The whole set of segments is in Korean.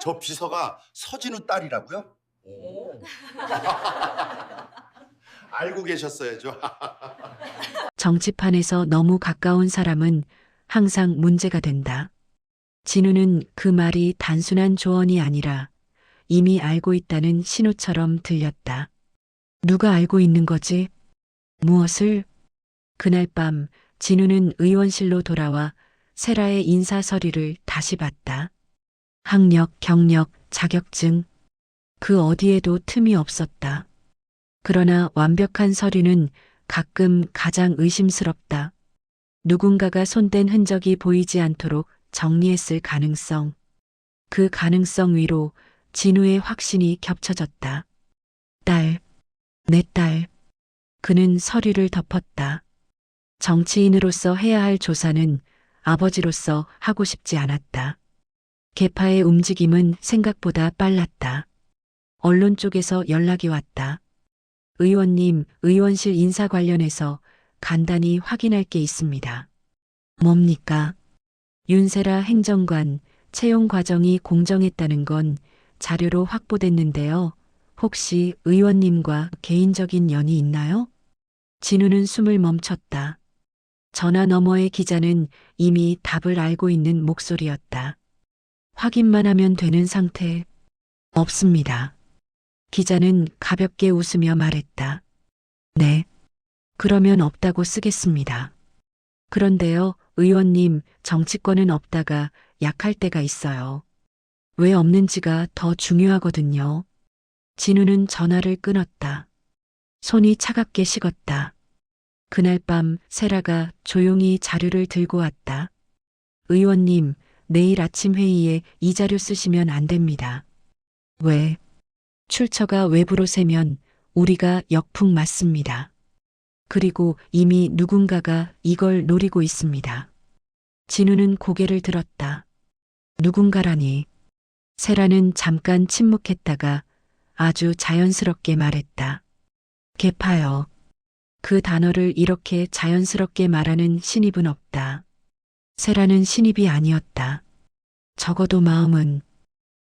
저 비서가 서진우 딸이라고요? 오. 알고 계셨어야죠. 정치판에서 너무 가까운 사람은 항상 문제가 된다. 진우는 그 말이 단순한 조언이 아니라 이미 알고 있다는 신호처럼 들렸다. 누가 알고 있는 거지? 무엇을? 그날 밤 진우는 의원실로 돌아와 세라의 인사 서류를 다시 봤다. 학력, 경력, 자격증. 그 어디에도 틈이 없었다. 그러나 완벽한 서류는 가끔 가장 의심스럽다. 누군가가 손댄 흔적이 보이지 않도록 정리했을 가능성. 그 가능성 위로 진우의 확신이 겹쳐졌다. 딸, 내 딸. 그는 서류를 덮었다. 정치인으로서 해야 할 조사는 아버지로서 하고 싶지 않았다. 개파의 움직임은 생각보다 빨랐다. 언론 쪽에서 연락이 왔다. 의원님, 의원실 인사 관련해서 간단히 확인할 게 있습니다. 뭡니까? 윤세라 행정관 채용 과정이 공정했다는 건 자료로 확보됐는데요. 혹시 의원님과 개인적인 연이 있나요? 진우는 숨을 멈췄다. 전화 너머의 기자는 이미 답을 알고 있는 목소리였다. 확인만 하면 되는 상태 없습니다. 기자는 가볍게 웃으며 말했다. 네. 그러면 없다고 쓰겠습니다. 그런데요, 의원님, 정치권은 없다가 약할 때가 있어요. 왜 없는지가 더 중요하거든요. 진우는 전화를 끊었다. 손이 차갑게 식었다. 그날 밤 세라가 조용히 자료를 들고 왔다. 의원님, 내일 아침 회의에 이 자료 쓰시면 안 됩니다. 왜? 출처가 외부로 새면 우리가 역풍 맞습니다. 그리고 이미 누군가가 이걸 노리고 있습니다. 진우는 고개를 들었다. 누군가라니. 세라는 잠깐 침묵했다가 아주 자연스럽게 말했다. 개파요. 그 단어를 이렇게 자연스럽게 말하는 신입은 없다. 세라는 신입이 아니었다. 적어도 마음은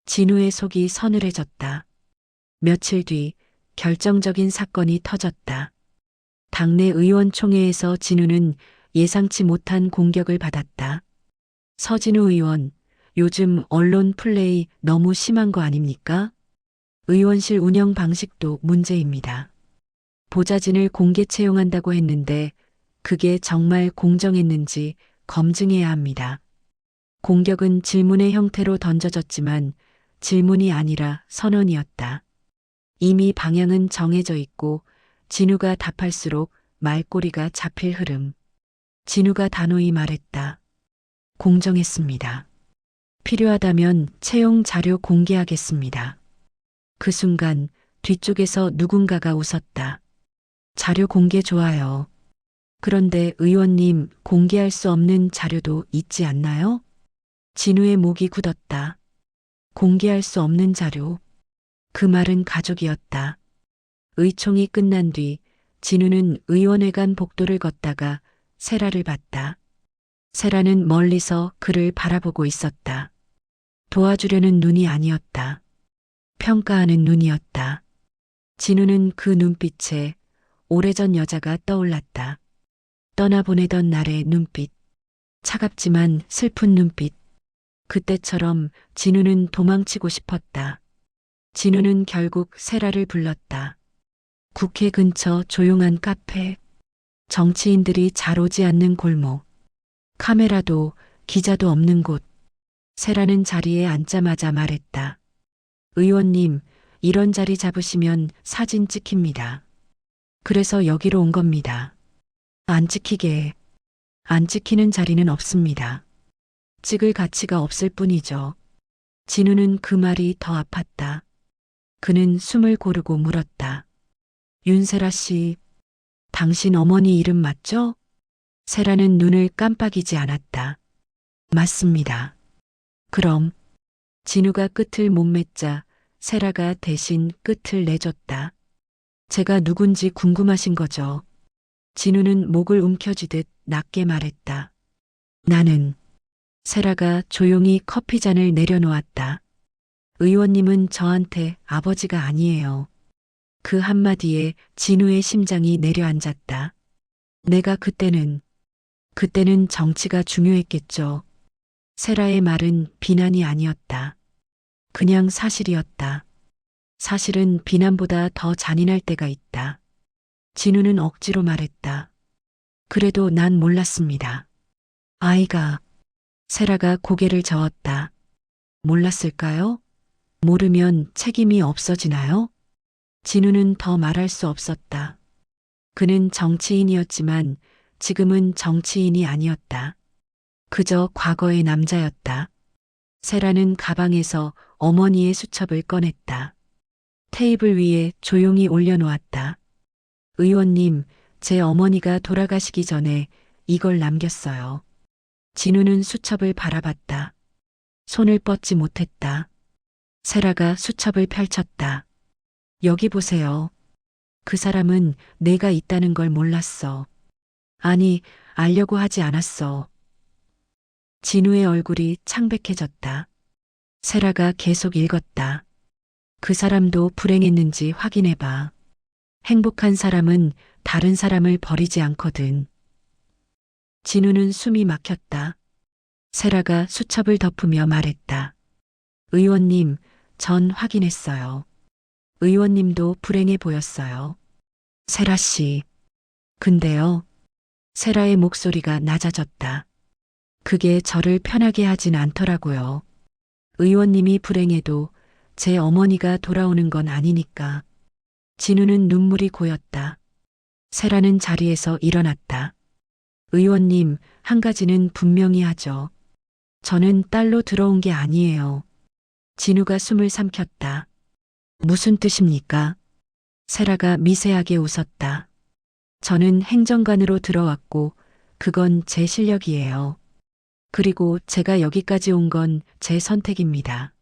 진우의 속이 서늘해졌다. 며칠 뒤 결정적인 사건이 터졌다. 당내 의원총회에서 진우는 예상치 못한 공격을 받았다. 서진우 의원, 요즘 언론 플레이 너무 심한 거 아닙니까? 의원실 운영 방식도 문제입니다. 보좌진을 공개 채용한다고 했는데 그게 정말 공정했는지 검증해야 합니다. 공격은 질문의 형태로 던져졌지만 질문이 아니라 선언이었다. 이미 방향은 정해져 있고 진우가 답할수록 말꼬리가 잡힐 흐름. 진우가 단호히 말했다. 공정했습니다. 필요하다면 채용 자료 공개하겠습니다. 그 순간 뒤쪽에서 누군가가 웃었다. 자료 공개 좋아요. 그런데 의원님 공개할 수 없는 자료도 있지 않나요? 진우의 목이 굳었다. 공개할 수 없는 자료. 그 말은 가족이었다. 의총이 끝난 뒤 진우는 의원회관 복도를 걷다가 세라를 봤다. 세라는 멀리서 그를 바라보고 있었다. 도와주려는 눈이 아니었다. 평가하는 눈이었다. 진우는 그 눈빛에 오래전 여자가 떠올랐다. 떠나보내던 날의 눈빛. 차갑지만 슬픈 눈빛. 그때처럼 진우는 도망치고 싶었다. 진우는 결국 세라를 불렀다. 국회 근처 조용한 카페. 정치인들이 잘 오지 않는 골목. 카메라도 기자도 없는 곳. 세라는 자리에 앉자마자 말했다. 의원님, 이런 자리 잡으시면 사진 찍힙니다. 그래서 여기로 온 겁니다. 안 찍히게. 안 찍히는 자리는 없습니다. 찍을 가치가 없을 뿐이죠. 진우는 그 말이 더 아팠다. 그는 숨을 고르고 물었다. 윤세라 씨, 당신 어머니 이름 맞죠? 세라는 눈을 깜빡이지 않았다. 맞습니다. 그럼 진우가 끝을 못 맺자 세라가 대신 끝을 내줬다. 제가 누군지 궁금하신 거죠. 진우는 목을 움켜쥐듯 낮게 말했다. 나는 세라가 조용히 커피잔을 내려놓았다. 의원님은 저한테 아버지가 아니에요. 그 한마디에 진우의 심장이 내려앉았다. 내가 그때는, 그때는 정치가 중요했겠죠. 세라의 말은 비난이 아니었다. 그냥 사실이었다. 사실은 비난보다 더 잔인할 때가 있다. 진우는 억지로 말했다. 그래도 난 몰랐습니다. 아이가, 세라가 고개를 저었다. 몰랐을까요? 모르면 책임이 없어지나요? 진우는 더 말할 수 없었다. 그는 정치인이었지만 지금은 정치인이 아니었다. 그저 과거의 남자였다. 세라는 가방에서 어머니의 수첩을 꺼냈다. 테이블 위에 조용히 올려놓았다. 의원님, 제 어머니가 돌아가시기 전에 이걸 남겼어요. 진우는 수첩을 바라봤다. 손을 뻗지 못했다. 세라가 수첩을 펼쳤다. 여기 보세요. 그 사람은 내가 있다는 걸 몰랐어. 아니, 알려고 하지 않았어. 진우의 얼굴이 창백해졌다. 세라가 계속 읽었다. 그 사람도 불행했는지 확인해봐. 행복한 사람은 다른 사람을 버리지 않거든. 진우는 숨이 막혔다. 세라가 수첩을 덮으며 말했다. 의원님, 전 확인했어요. 의원님도 불행해 보였어요. 세라 씨. 근데요. 세라의 목소리가 낮아졌다. 그게 저를 편하게 하진 않더라고요. 의원님이 불행해도 제 어머니가 돌아오는 건 아니니까. 진우는 눈물이 고였다. 세라는 자리에서 일어났다. 의원님, 한 가지는 분명히 하죠. 저는 딸로 들어온 게 아니에요. 진우가 숨을 삼켰다. 무슨 뜻입니까? 세라가 미세하게 웃었다. 저는 행정관으로 들어왔고, 그건 제 실력이에요. 그리고 제가 여기까지 온 건 제 선택입니다.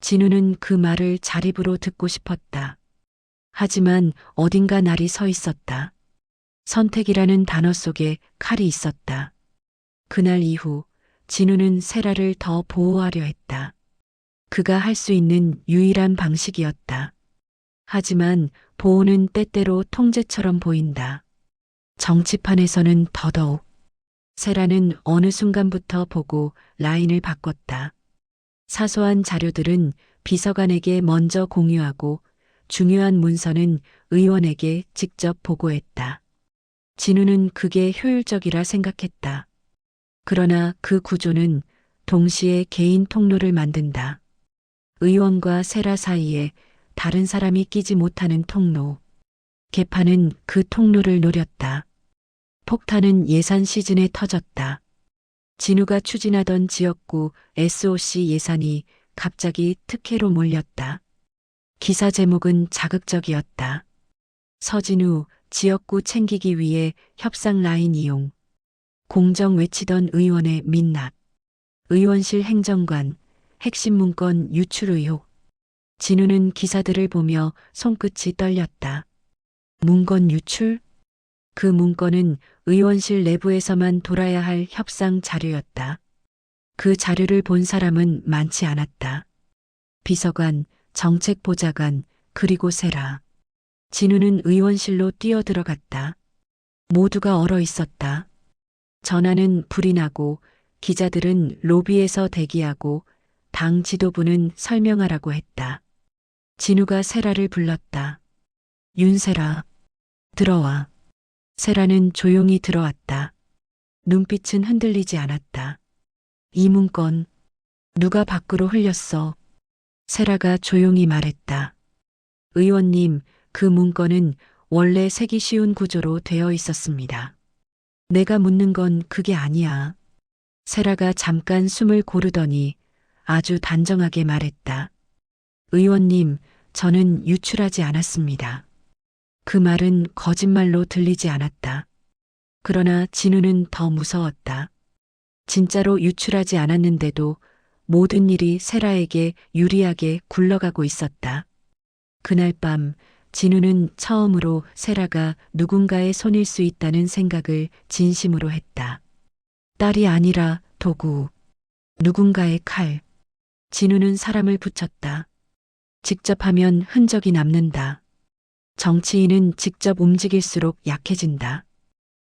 진우는 그 말을 자립으로 듣고 싶었다. 하지만 어딘가 날이 서 있었다. 선택이라는 단어 속에 칼이 있었다. 그날 이후 진우는 세라를 더 보호하려 했다. 그가 할 수 있는 유일한 방식이었다. 하지만 보호는 때때로 통제처럼 보인다. 정치판에서는 더더욱 세라는 어느 순간부터 보고 라인을 바꿨다. 사소한 자료들은 비서관에게 먼저 공유하고 중요한 문서는 의원에게 직접 보고했다. 진우는 그게 효율적이라 생각했다. 그러나 그 구조는 동시에 개인 통로를 만든다. 의원과 세라 사이에 다른 사람이 끼지 못하는 통로. 개파는 그 통로를 노렸다. 폭탄은 예산 시즌에 터졌다. 진우가 추진하던 지역구 SOC 예산이 갑자기 특혜로 몰렸다. 기사 제목은 자극적이었다. 서진우 지역구 챙기기 위해 협상 라인 이용. 공정 외치던 의원의 민낯. 의원실 행정관, 핵심 문건 유출 의혹. 진우는 기사들을 보며 손끝이 떨렸다. 문건 유출? 그 문건은 의원실 내부에서만 돌아야 할 협상 자료였다. 그 자료를 본 사람은 많지 않았다. 비서관, 정책보좌관, 그리고 세라. 진우는 의원실로 뛰어들어갔다. 모두가 얼어 있었다. 전화는 불이 나고 기자들은 로비에서 대기하고 당 지도부는 설명하라고 했다. 진우가 세라를 불렀다. 윤세라, 들어와. 세라는 조용히 들어왔다. 눈빛은 흔들리지 않았다. 이 문건, 누가 밖으로 흘렸어? 세라가 조용히 말했다. 의원님, 그 문건은 원래 세기 쉬운 구조로 되어 있었습니다. 내가 묻는 건 그게 아니야. 세라가 잠깐 숨을 고르더니 아주 단정하게 말했다. 의원님, 저는 유출하지 않았습니다. 그 말은 거짓말로 들리지 않았다. 그러나 진우는 더 무서웠다. 진짜로 유출하지 않았는데도 모든 일이 세라에게 유리하게 굴러가고 있었다. 그날 밤 진우는 처음으로 세라가 누군가의 손일 수 있다는 생각을 진심으로 했다. 딸이 아니라 도구, 누군가의 칼. 진우는 사람을 붙였다. 직접 하면 흔적이 남는다. 정치인은 직접 움직일수록 약해진다.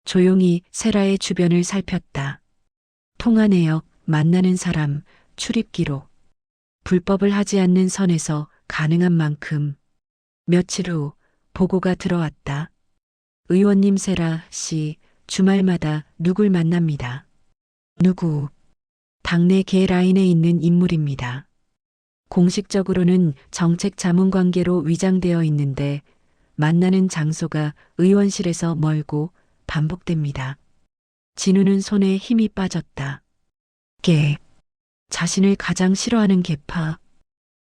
조용히 세라의 주변을 살폈다. 통화 내역, 만나는 사람, 출입 기록. 불법을 하지 않는 선에서 가능한 만큼. 며칠 후 보고가 들어왔다. 의원님 세라 씨 주말마다 누굴 만납니다. 누구? 당내 개 라인에 있는 인물입니다. 공식적으로는 정책 자문 관계로 위장되어 있는데 만나는 장소가 의원실에서 멀고 반복됩니다. 진우는 손에 힘이 빠졌다. 개. 자신을 가장 싫어하는 개파.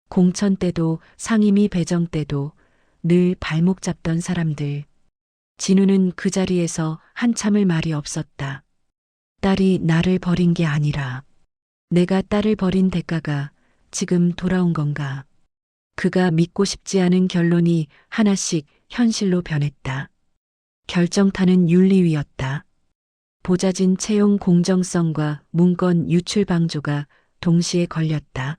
공천 때도 상임위 배정 때도 늘 발목 잡던 사람들. 진우는 그 자리에서 한참을 말이 없었다. 딸이 나를 버린 게 아니라 내가 딸을 버린 대가가 지금 돌아온 건가. 그가 믿고 싶지 않은 결론이 하나씩 현실로 변했다. 결정타는 윤리위였다. 보자진 채용 공정성과 문건 유출 방조가 동시에 걸렸다.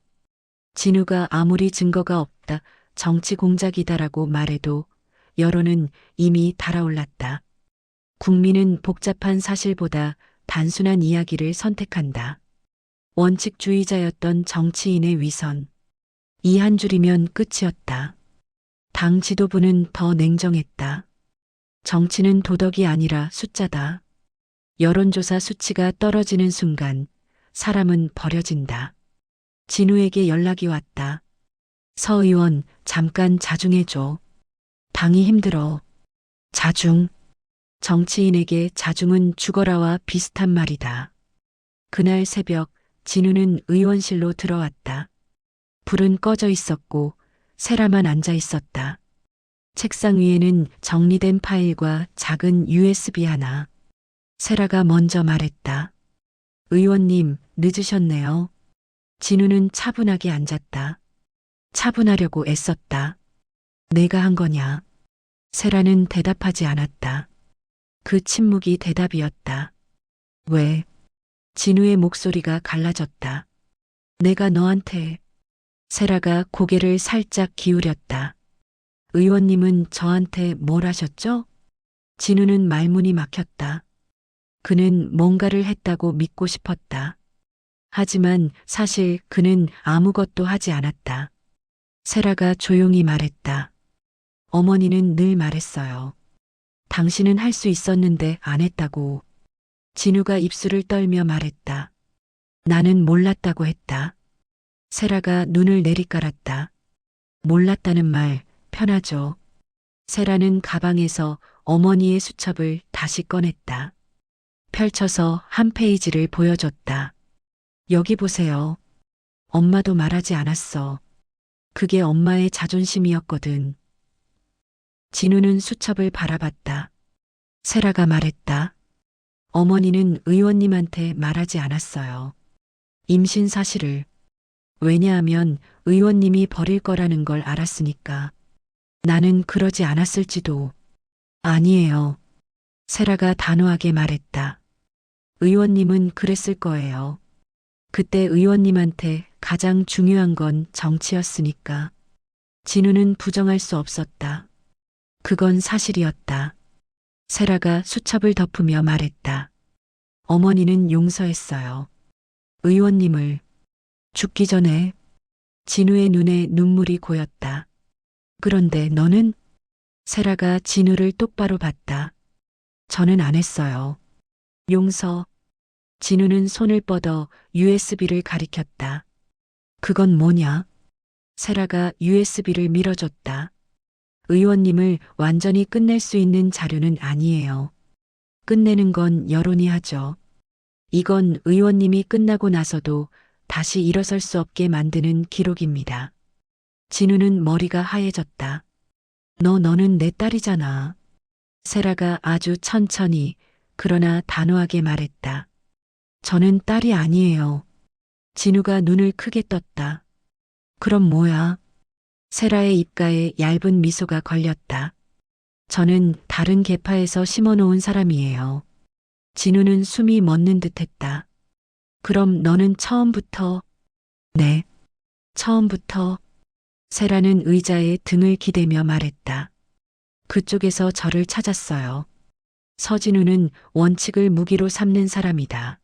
진우가 아무리 증거가 없다, 정치 공작이다라고 말해도 여론은 이미 달아올랐다. 국민은 복잡한 사실보다 단순한 이야기를 선택한다. 원칙주의자였던 정치인의 위선. 이 한 줄이면 끝이었다. 당 지도부는 더 냉정했다. 정치는 도덕이 아니라 숫자다. 여론조사 수치가 떨어지는 순간 사람은 버려진다. 진우에게 연락이 왔다. 서 의원, 잠깐 자중해줘. 당이 힘들어. 자중. 정치인에게 자중은 죽어라와 비슷한 말이다. 그날 새벽 진우는 의원실로 들어왔다. 불은 꺼져 있었고 세라만 앉아 있었다. 책상 위에는 정리된 파일과 작은 USB 하나. 세라가 먼저 말했다. 의원님, 늦으셨네요. 진우는 차분하게 앉았다. 차분하려고 애썼다. 내가 한 거냐? 세라는 대답하지 않았다. 그 침묵이 대답이었다. 왜? 진우의 목소리가 갈라졌다. 내가 너한테. 세라가 고개를 살짝 기울였다. 의원님은 저한테 뭘 하셨죠? 진우는 말문이 막혔다. 그는 뭔가를 했다고 믿고 싶었다. 하지만 사실 그는 아무것도 하지 않았다. 세라가 조용히 말했다. 어머니는 늘 말했어요. 당신은 할 수 있었는데 안 했다고. 진우가 입술을 떨며 말했다. 나는 몰랐다고 했다. 세라가 눈을 내리깔았다. 몰랐다는 말 편하죠. 세라는 가방에서 어머니의 수첩을 다시 꺼냈다. 펼쳐서 한 페이지를 보여줬다. 여기 보세요. 엄마도 말하지 않았어. 그게 엄마의 자존심이었거든. 진우는 수첩을 바라봤다. 세라가 말했다. 어머니는 의원님한테 말하지 않았어요. 임신 사실을. 왜냐하면 의원님이 버릴 거라는 걸 알았으니까. 나는 그러지 않았을지도. 아니에요. 세라가 단호하게 말했다. 의원님은 그랬을 거예요. 그때 의원님한테 가장 중요한 건 정치였으니까. 진우는 부정할 수 없었다. 그건 사실이었다. 세라가 수첩을 덮으며 말했다. 어머니는 용서했어요. 의원님을 죽기 전에 진우의 눈에 눈물이 고였다. 그런데 너는? 세라가 진우를 똑바로 봤다. 저는 안 했어요. 용서. 진우는 손을 뻗어 USB를 가리켰다. 그건 뭐냐? 세라가 USB를 밀어줬다. 의원님을 완전히 끝낼 수 있는 자료는 아니에요. 끝내는 건 여론이 하죠. 이건 의원님이 끝나고 나서도 다시 일어설 수 없게 만드는 기록입니다. 진우는 머리가 하얘졌다. 너 너는 내 딸이잖아. 세라가 아주 천천히 그러나 단호하게 말했다. 저는 딸이 아니에요. 진우가 눈을 크게 떴다. 그럼 뭐야? 세라의 입가에 얇은 미소가 걸렸다. 저는 다른 계파에서 심어놓은 사람이에요. 진우는 숨이 멎는 듯 했다. 그럼 너는 처음부터, 네. 처음부터 세라는 의자에 등을 기대며 말했다. 그쪽에서 저를 찾았어요. 서진우는 원칙을 무기로 삼는 사람이다.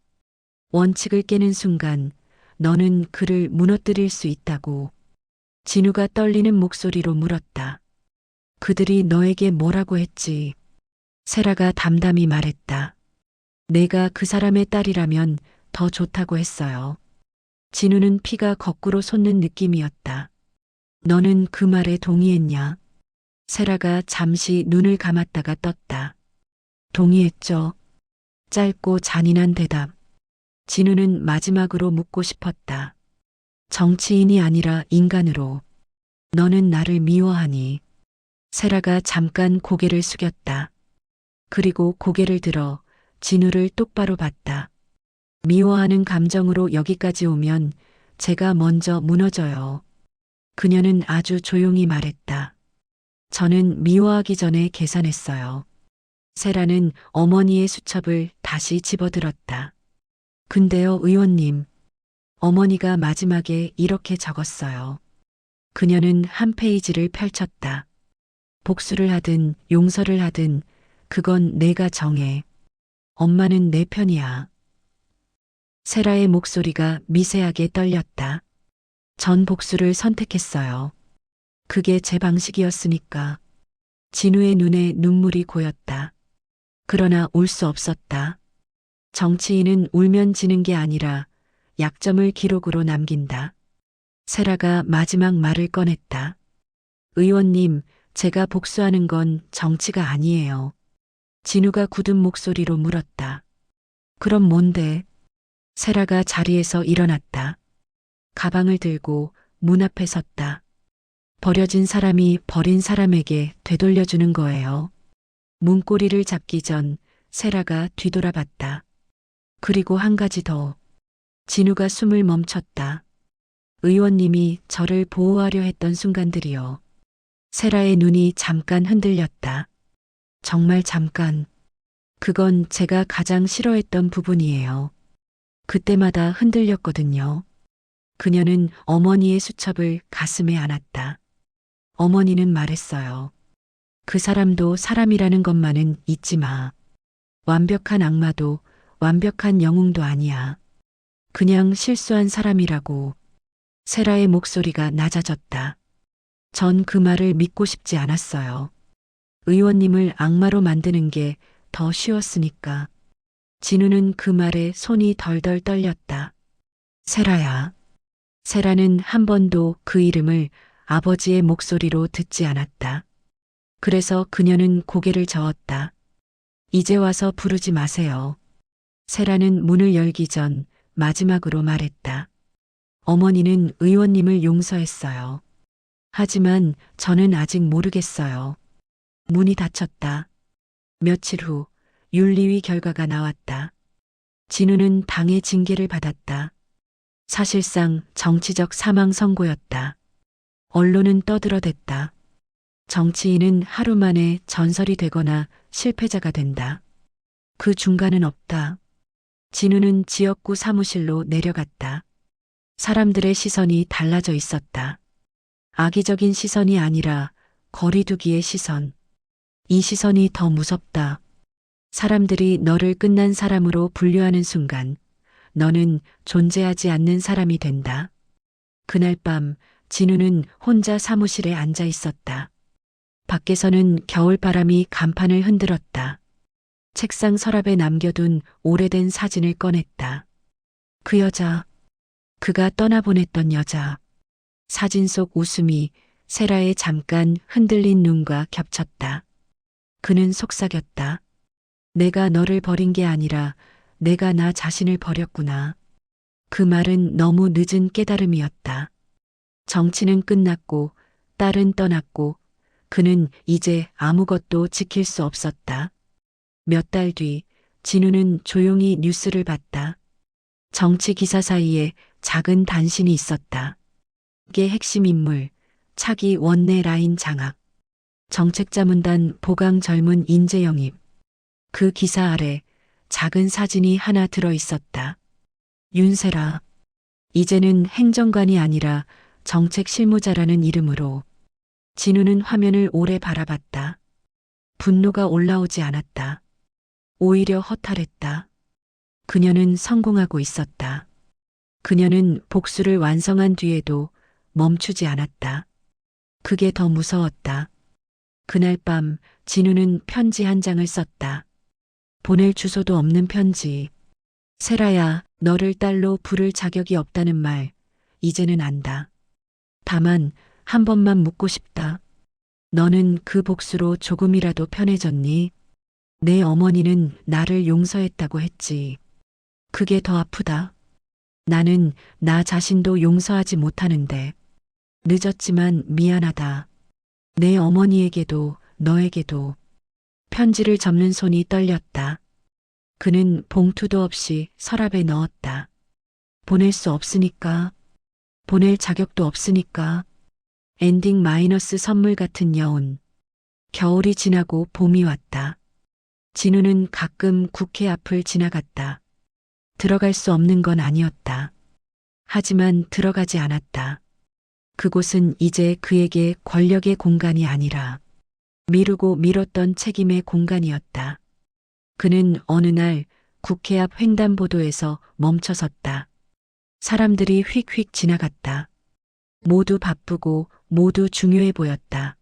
원칙을 깨는 순간 너는 그를 무너뜨릴 수 있다고. 진우가 떨리는 목소리로 물었다. 그들이 너에게 뭐라고 했지? 세라가 담담히 말했다. 내가 그 사람의 딸이라면 더 좋다고 했어요. 진우는 피가 거꾸로 솟는 느낌이었다. 너는 그 말에 동의했냐? 세라가 잠시 눈을 감았다가 떴다. 동의했죠. 짧고 잔인한 대답. 진우는 마지막으로 묻고 싶었다. 정치인이 아니라 인간으로. 너는 나를 미워하니. 세라가 잠깐 고개를 숙였다. 그리고 고개를 들어 진우를 똑바로 봤다. 미워하는 감정으로 여기까지 오면 제가 먼저 무너져요. 그녀는 아주 조용히 말했다. 저는 미워하기 전에 계산했어요. 세라는 어머니의 수첩을 다시 집어들었다. 근데요, 의원님. 어머니가 마지막에 이렇게 적었어요. 그녀는 한 페이지를 펼쳤다. 복수를 하든 용서를 하든 그건 내가 정해. 엄마는 내 편이야. 세라의 목소리가 미세하게 떨렸다. 전 복수를 선택했어요. 그게 제 방식이었으니까. 진우의 눈에 눈물이 고였다. 그러나 울수 없었다. 정치인은 울면 지는 게 아니라 약점을 기록으로 남긴다. 세라가 마지막 말을 꺼냈다. 의원님, 제가 복수하는 건 정치가 아니에요. 진우가 굳은 목소리로 물었다. 그럼 뭔데? 세라가 자리에서 일어났다. 가방을 들고 문 앞에 섰다. 버려진 사람이 버린 사람에게 되돌려주는 거예요. 문고리를 잡기 전 세라가 뒤돌아봤다. 그리고 한 가지 더. 진우가 숨을 멈췄다. 의원님이 저를 보호하려 했던 순간들이요. 세라의 눈이 잠깐 흔들렸다. 정말 잠깐. 그건 제가 가장 싫어했던 부분이에요. 그때마다 흔들렸거든요. 그녀는 어머니의 수첩을 가슴에 안았다. 어머니는 말했어요. 그 사람도 사람이라는 것만은 잊지 마. 완벽한 악마도 완벽한 영웅도 아니야. 그냥 실수한 사람이라고. 세라의 목소리가 낮아졌다. 전 그 말을 믿고 싶지 않았어요. 의원님을 악마로 만드는 게 더 쉬웠으니까. 진우는 그 말에 손이 덜덜 떨렸다. 세라야. 세라는 한 번도 그 이름을 아버지의 목소리로 듣지 않았다. 그래서 그녀는 고개를 저었다. 이제 와서 부르지 마세요. 세라는 문을 열기 전 마지막으로 말했다. 어머니는 의원님을 용서했어요. 하지만 저는 아직 모르겠어요. 문이 닫혔다. 며칠 후 윤리위 결과가 나왔다. 진우는 당의 징계를 받았다. 사실상 정치적 사망 선고였다. 언론은 떠들어댔다. 정치인은 하루 만에 전설이 되거나 실패자가 된다. 그 중간은 없다. 진우는 지역구 사무실로 내려갔다. 사람들의 시선이 달라져 있었다. 악의적인 시선이 아니라 거리두기의 시선. 이 시선이 더 무섭다. 사람들이 너를 끝난 사람으로 분류하는 순간 너는 존재하지 않는 사람이 된다. 그날 밤 진우는 혼자 사무실에 앉아 있었다. 밖에서는 겨울바람이 간판을 흔들었다. 책상 서랍에 남겨둔 오래된 사진을 꺼냈다. 그 여자, 그가 떠나보냈던 여자. 사진 속 웃음이 세라의 잠깐 흔들린 눈과 겹쳤다. 그는 속삭였다. 내가 너를 버린 게 아니라 내가 나 자신을 버렸구나. 그 말은 너무 늦은 깨달음이었다. 정치는 끝났고 딸은 떠났고 그는 이제 아무것도 지킬 수 없었다. 몇 달 뒤 진우는 조용히 뉴스를 봤다. 정치 기사 사이에 작은 단신이 있었다. 게 핵심 인물, 차기 원내 라인 장악, 정책자문단 보강 젊은 인재 영입. 그 기사 아래 작은 사진이 하나 들어 있었다. 윤세라. 이제는 행정관이 아니라 정책 실무자라는 이름으로 진우는 화면을 오래 바라봤다. 분노가 올라오지 않았다. 오히려 허탈했다. 그녀는 성공하고 있었다. 그녀는 복수를 완성한 뒤에도 멈추지 않았다. 그게 더 무서웠다. 그날 밤 진우는 편지 한 장을 썼다. 보낼 주소도 없는 편지. 세라야, 너를 딸로 부를 자격이 없다는 말, 이제는 안다. 다만, 한 번만 묻고 싶다. 너는 그 복수로 조금이라도 편해졌니? 내 어머니는 나를 용서했다고 했지. 그게 더 아프다. 나는 나 자신도 용서하지 못하는데. 늦었지만 미안하다. 내 어머니에게도 너에게도 편지를 접는 손이 떨렸다. 그는 봉투도 없이 서랍에 넣었다. 보낼 수 없으니까. 보낼 자격도 없으니까. 엔딩 마이너스 선물 같은 여운. 겨울이 지나고 봄이 왔다. 진우는 가끔 국회 앞을 지나갔다. 들어갈 수 없는 건 아니었다. 하지만 들어가지 않았다. 그곳은 이제 그에게 권력의 공간이 아니라 미루고 미뤘던 책임의 공간이었다. 그는 어느 날 국회 앞 횡단보도에서 멈춰섰다. 사람들이 휙휙 지나갔다. 모두 바쁘고 모두 중요해 보였다.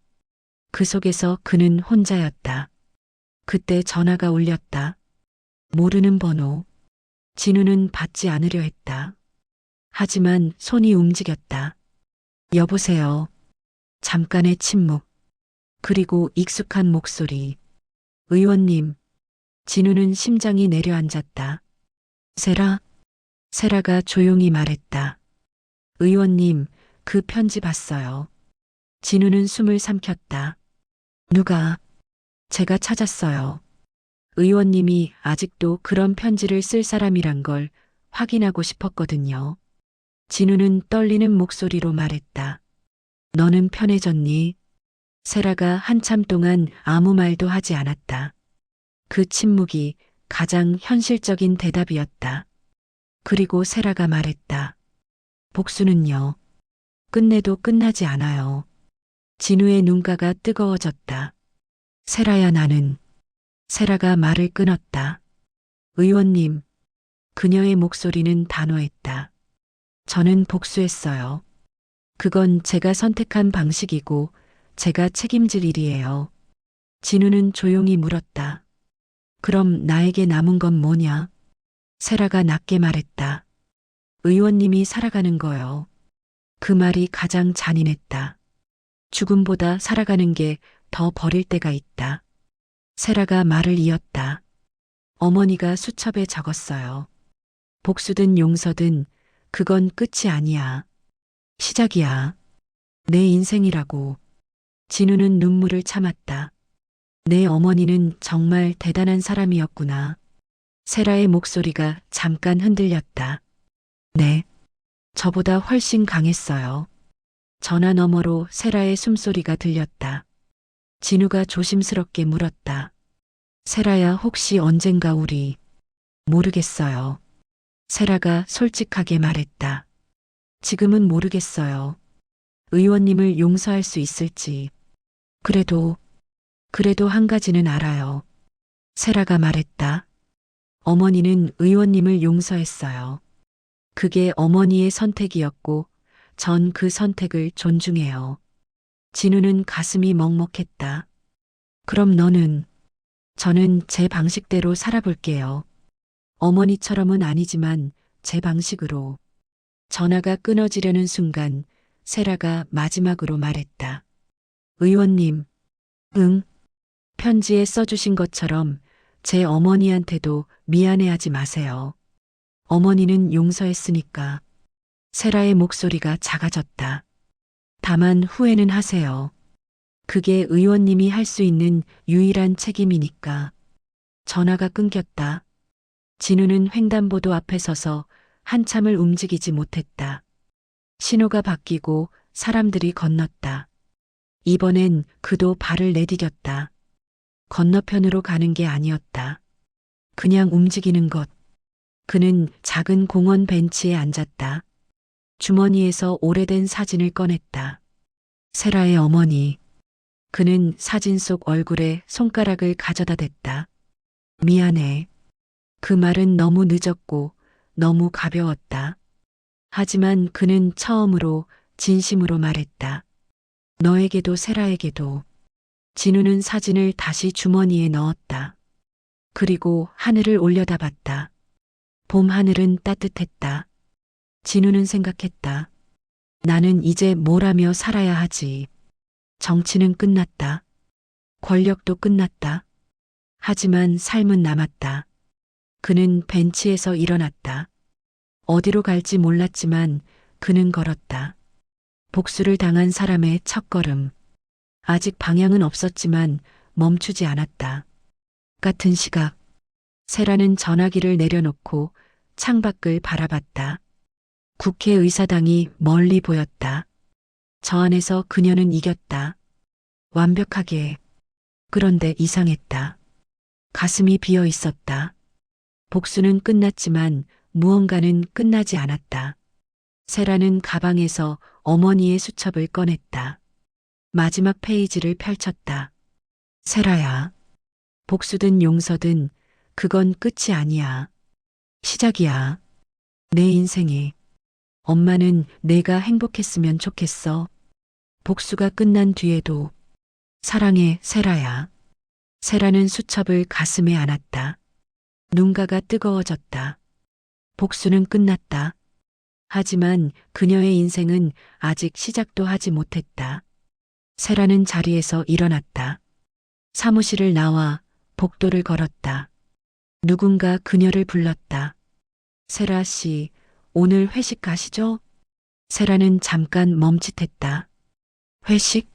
그 속에서 그는 혼자였다. 그때 전화가 울렸다. 모르는 번호. 진우는 받지 않으려 했다. 하지만 손이 움직였다. 여보세요. 잠깐의 침묵. 그리고 익숙한 목소리. 의원님. 진우는 심장이 내려앉았다. 세라? 세라가 조용히 말했다. 의원님, 그 편지 봤어요. 진우는 숨을 삼켰다. 누가? 제가 찾았어요. 의원님이 아직도 그런 편지를 쓸 사람이란 걸 확인하고 싶었거든요. 진우는 떨리는 목소리로 말했다. 너는 편해졌니? 세라가 한참 동안 아무 말도 하지 않았다. 그 침묵이 가장 현실적인 대답이었다. 그리고 세라가 말했다. 복수는요. 끝내도 끝나지 않아요. 진우의 눈가가 뜨거워졌다. 세라야 나는. 세라가 말을 끊었다. 의원님. 그녀의 목소리는 단호했다. 저는 복수했어요. 그건 제가 선택한 방식이고 제가 책임질 일이에요. 진우는 조용히 물었다. 그럼 나에게 남은 건 뭐냐? 세라가 낮게 말했다. 의원님이 살아가는 거요. 그 말이 가장 잔인했다. 죽음보다 살아가는 게 더 버릴 때가 있다. 세라가 말을 이었다. 어머니가 수첩에 적었어요. 복수든 용서든 그건 끝이 아니야. 시작이야. 내 인생이라고. 진우는 눈물을 참았다. 내 어머니는 정말 대단한 사람이었구나. 세라의 목소리가 잠깐 흔들렸다. 네. 저보다 훨씬 강했어요. 전화 너머로 세라의 숨소리가 들렸다. 진우가 조심스럽게 물었다. 세라야 혹시 언젠가 우리 모르겠어요. 세라가 솔직하게 말했다. 지금은 모르겠어요. 의원님을 용서할 수 있을지. 그래도, 그래도 한 가지는 알아요. 세라가 말했다. 어머니는 의원님을 용서했어요. 그게 어머니의 선택이었고, 전 그 선택을 존중해요. 진우는 가슴이 먹먹했다. 그럼 너는, 저는 제 방식대로 살아볼게요. 어머니처럼은 아니지만 제 방식으로. 전화가 끊어지려는 순간 세라가 마지막으로 말했다. 의원님, 응. 편지에 써주신 것처럼 제 어머니한테도 미안해하지 마세요. 어머니는 용서했으니까. 세라의 목소리가 작아졌다. 다만 후회는 하세요. 그게 의원님이 할 수 있는 유일한 책임이니까. 전화가 끊겼다. 진우는 횡단보도 앞에 서서 한참을 움직이지 못했다. 신호가 바뀌고 사람들이 건넜다. 이번엔 그도 발을 내디뎠다. 건너편으로 가는 게 아니었다. 그냥 움직이는 것. 그는 작은 공원 벤치에 앉았다. 주머니에서 오래된 사진을 꺼냈다. 세라의 어머니. 그는 사진 속 얼굴에 손가락을 가져다 댔다. 미안해. 그 말은 너무 늦었고 너무 가벼웠다. 하지만 그는 처음으로 진심으로 말했다. 너에게도 세라에게도. 진우는 사진을 다시 주머니에 넣었다. 그리고 하늘을 올려다봤다. 봄 하늘은 따뜻했다. 진우는 생각했다. 나는 이제 뭘 하며 살아야 하지. 정치는 끝났다. 권력도 끝났다. 하지만 삶은 남았다. 그는 벤치에서 일어났다. 어디로 갈지 몰랐지만 그는 걸었다. 복수를 당한 사람의 첫걸음. 아직 방향은 없었지만 멈추지 않았다. 같은 시각, 세라는 전화기를 내려놓고 창밖을 바라봤다. 국회의사당이 멀리 보였다. 저 안에서 그녀는 이겼다. 완벽하게. 그런데 이상했다. 가슴이 비어 있었다. 복수는 끝났지만 무언가는 끝나지 않았다. 세라는 가방에서 어머니의 수첩을 꺼냈다. 마지막 페이지를 펼쳤다. 세라야. 복수든 용서든 그건 끝이 아니야. 시작이야. 내 인생에. 엄마는 내가 행복했으면 좋겠어. 복수가 끝난 뒤에도 사랑해 세라야. 세라는 수첩을 가슴에 안았다. 눈가가 뜨거워졌다. 복수는 끝났다. 하지만 그녀의 인생은 아직 시작도 하지 못했다. 세라는 자리에서 일어났다. 사무실을 나와 복도를 걸었다. 누군가 그녀를 불렀다. 세라 씨, 오늘 회식 가시죠? 세라는 잠깐 멈칫했다. 회식?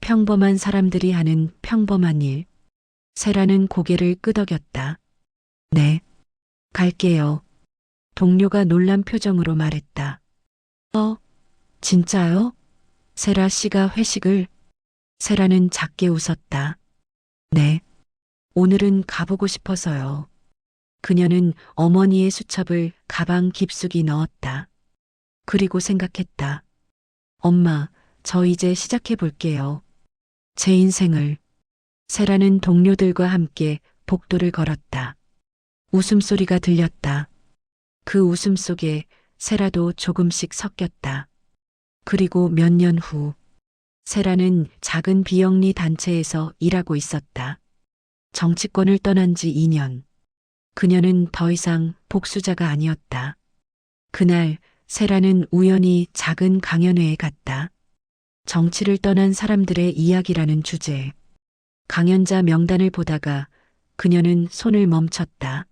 평범한 사람들이 하는 평범한 일. 세라는 고개를 끄덕였다. 네, 갈게요. 동료가 놀란 표정으로 말했다. 어, 진짜요? 세라 씨가 회식을? 세라는 작게 웃었다. 네, 오늘은 가보고 싶어서요. 그녀는 어머니의 수첩을 가방 깊숙이 넣었다. 그리고 생각했다. 엄마, 저 이제 시작해 볼게요. 제 인생을. 세라는 동료들과 함께 복도를 걸었다. 웃음소리가 들렸다. 그 웃음 속에 세라도 조금씩 섞였다. 그리고 몇 년 후, 세라는 작은 비영리 단체에서 일하고 있었다. 정치권을 떠난 지 2년. 그녀는 더 이상 복수자가 아니었다. 그날 세라는 우연히 작은 강연회에 갔다. 정치를 떠난 사람들의 이야기라는 주제. 강연자 명단을 보다가 그녀는 손을 멈췄다.